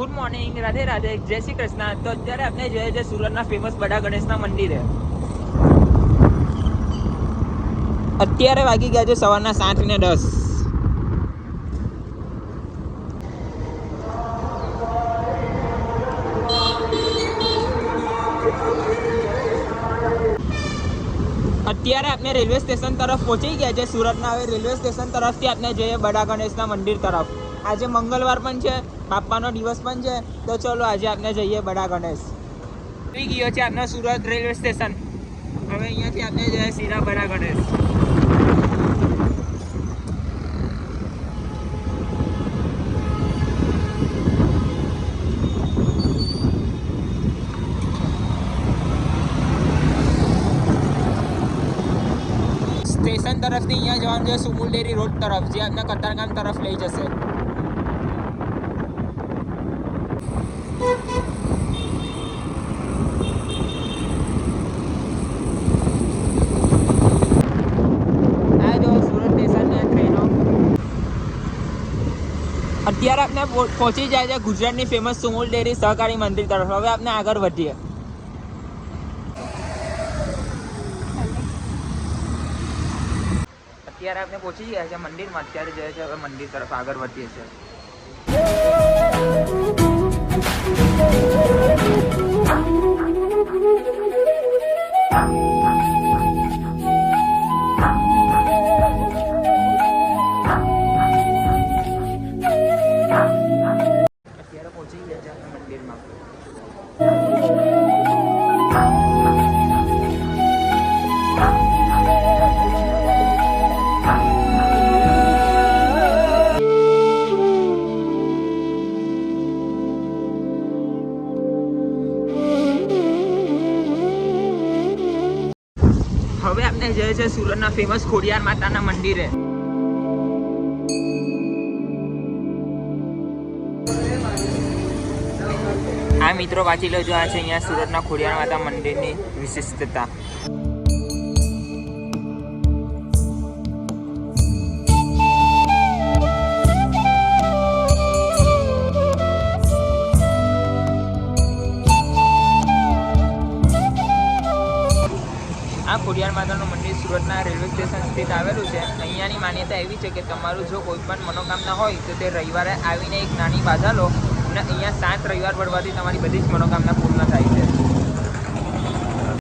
Good morning Radhe Radhe, જય શ્રી કૃષ્ણ. તો અત્યારે આપણે જોઈએ છે સુરતના ફેમસ બડા ગણેશના મંદિરે. અત્યારે વાગી ગયા છે સવારના સાત ને દસ. અત્યારે આપણે રેલવે સ્ટેશન તરફ પહોંચી ગયા છે સુરતના. હવે રેલવે સ્ટેશન તરફથી આપણે જોઈએ બડા ગણેશના મંદિર તરફ. આજે મંગળવાર પણ છે, બાપ્પાનો દિવસ પણ છે, તો ચલો આજે આપણે જઈએ બડા ગણેશ. આવી ગયો છે આપણા સુરત રેલવે સ્ટેશન. હવે અહીંયાથી આપણે જઈએ સીધા બડા ગણેશ. સ્ટેશન તરફથી અહીંયા જવાનું છે, સુમુલ ડેરી રોડ તરફ, જે આપણે કતારગામ તરફ લઈ જશે આ જો સુરત સ્ટેશનની આ ટ્રેનો અત્યારે આપણે પહોંચી જાય છે ગુજરાતની ફેમસ સુમુલ ડેરી સહકારી મંદિર તરફ. હવે આપણે આગળ વધીએ. અત્યારે આપણે પહોંચી ગયા છે મંદિરમાં. અત્યારે જઈએ છે, હવે મંદિર તરફ આગળ વધીએ છીએ. હવે આપણે જઈએ છે સુરતના ફેમસ ખોડિયાર માતાના મંદિરે. આ મિત્રો વાંચી લેજો, આ છે અહીંયા સુરતના ખોડિયાર માતા મંદિરની વિશિષ્ટતા. આ ખોડિયાર માતાનું મંદિર સુરતના રેલવે સ્ટેશન સ્થિત આવેલું છે. અહીંયાની માન્યતા એવી છે કે તમારું જો કોઈ પણ મનોકામના હોય તો તે રવિવારે આવીને એક નાની બાધા લો. અને અહીંયા સાત રવિવાર પડવાથી તમારી બધી જ મનોકામના પૂર્ણ થાય છે.